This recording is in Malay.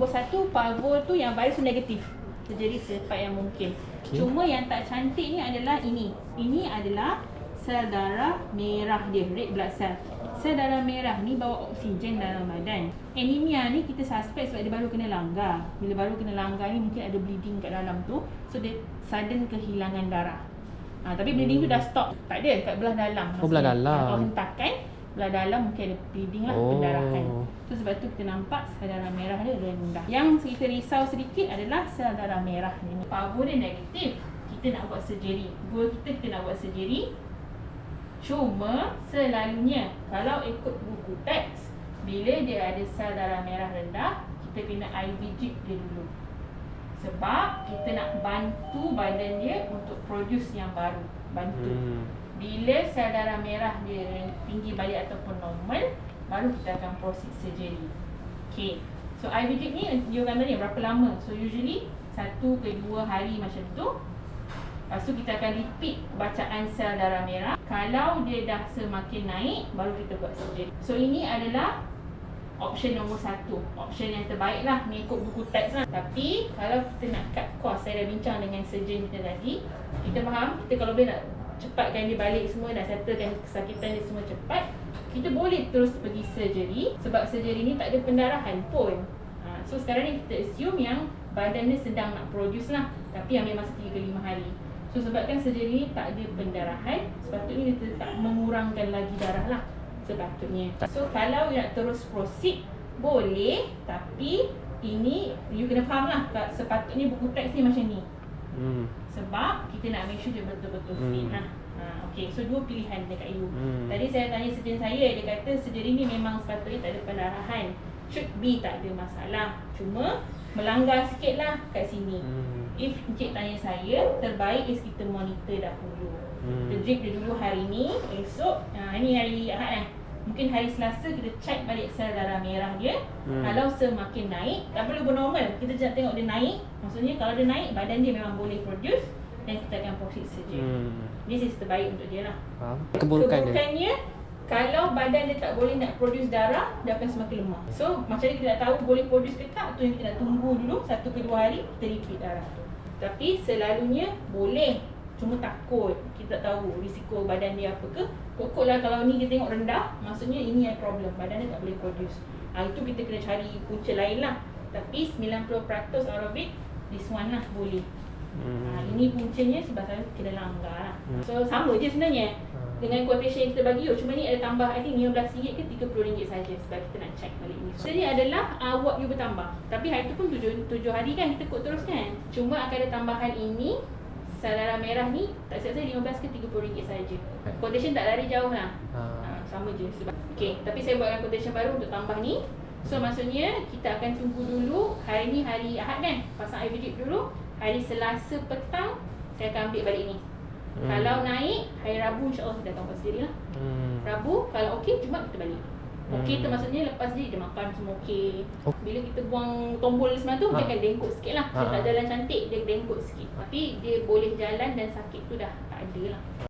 nombor satu pavo tu yang virus tu negatif. Jadi secepat yang mungkin. Okey. Cuma yang tak cantik ni adalah ini. Ini adalah sel darah merah dia, red blood cell. Sel darah merah ni bawa oksigen dalam badan. Anemia ni kita suspect sebab dia baru kena langgar. Bila baru kena langgar ni mungkin ada bleeding kat dalam tu. So dia sudden kehilangan darah. Ha, tapi bleeding tu dah stop. Tak ada kat belah dalam. Oh, belah dalam. Ha, kalau hentakan, belah dalam mungkin ada bleeding lah, Oh. pendarahan. So sebab tu kita nampak sel darah merah dia rendah. Yang kita risau sedikit adalah sel darah merah ni. Power dia negatif. Kita nak buat surgery. Goal kita kita nak buat surgery. Cuma selalunya kalau ikut buku teks bila dia ada sel darah merah rendah kita kena IV drip dia dulu. Sebab kita nak bantu badan dia untuk produce yang baru. Bantu. Hmm. Bila sel darah merah dia tinggi balik ataupun normal, baru kita akan proceed surgery. Okay. So IV drip ni you kata ni berapa lama? So usually satu ke dua hari macam tu. Lepas tu kita akan repeat bacaan sel darah merah. Kalau dia dah semakin naik, baru kita buat surgery. So ini adalah option nombor satu. Option yang terbaik lah mengikut buku teks lah. Tapi kalau kita nak cut cost, saya dah bincang dengan surgeon kita tadi. Kita faham, kita kalau boleh nak cepatkan dia balik semua dan settlekan kesakitan dia semua cepat. Kita boleh terus pergi surgery sebab surgery ni tak ada pendarahan pun. Ha, so sekarang ni kita assume yang badan dia sedang nak produce lah. Tapi ambil masa 3 ke 5 hari. So sebabkan surgery ni tak ada pendarahan, sepatutnya dia tak mengurangkan lagi darah lah sepatutnya. So kalau nak terus proceed boleh tapi ini you kena faham lah sepatutnya buku teks ni macam ni. Kita nak make sure dia betul-betul Hmm. fit lah. Ha, okay, so dua pilihan dekat you. Hmm. Tadi saya tanya surgeon saya, dia kata surgery ni memang sepatutnya tak ada pendarahan. Should be tak ada masalah. Cuma melanggar sikit lah kat sini. Hmm. If Encik tanya saya, terbaik is kita monitor dahulu. Hmm. Kita drip dia dulu hari ni, esok, ha, ni hari Ahad kan. Mungkin hari Selasa kita check balik sel darah merah dia. Hmm. Kalau semakin naik, tak perlu bernormal. Kita just tengok dia naik. Maksudnya kalau dia naik, badan dia memang boleh produce dan kita akan proceed surgery. Hmm. This is terbaik untuk dia lah. Faham? Keburukan dia. Keburukannya, kalau badan dia tak boleh nak produce darah, dia akan semakin lemah. So, macam mana kita nak tahu boleh produce ke tak? Tu yang kita nak tunggu dulu, satu ke dua hari, kita repeat darah tu. Tapi selalunya boleh. Cuma takut. Kita tak tahu risiko badan dia apa ke. Pokok lah kalau ni kita tengok rendah, maksudnya ini yang problem. Badan dia tak boleh produce. Ha, itu kita kena cari punca lain lah. Tapi 90% out of it, this one lah boleh. Ha, Hmm. ini puncanya sebab saya kena langgar lah. Hmm. So sama je sebenarnya Hmm. dengan quotation yang kita bagi oh, cuma ni ada tambah I think RM15 ke RM30 saja sebab kita nak check balik ni. So, jadi adalah uh, ward you bertambah. Tapi hari tu pun tujuh, tujuh hari kan kita kod terus kan. Cuma akan ada tambahan ini sel darah merah ni tak silap saya RM15 ke RM30 saja. Quotation tak lari jauh lah. Ha. Ha, sama je sebab Okay, tapi saya buatkan quotation baru untuk tambah ni So maksudnya kita akan tunggu dulu Hari ni hari Ahad kan Pasang drip dulu Hari Selasa petang Saya akan ambil balik ni Hmm. Kalau naik Hari Rabu insyaAllah kita akan buat sendiri lah Hmm. Rabu kalau okey Jumaat kita balik Okey Hmm. tu maksudnya lepas ni dia makan semua okey Oh. Bila kita buang tombol semua tu Dia Ha. akan dengkut sikit lah Dia Ha. tak jalan cantik Dia dengkut sikit Tapi dia boleh jalan dan sakit tu dah tak ada lah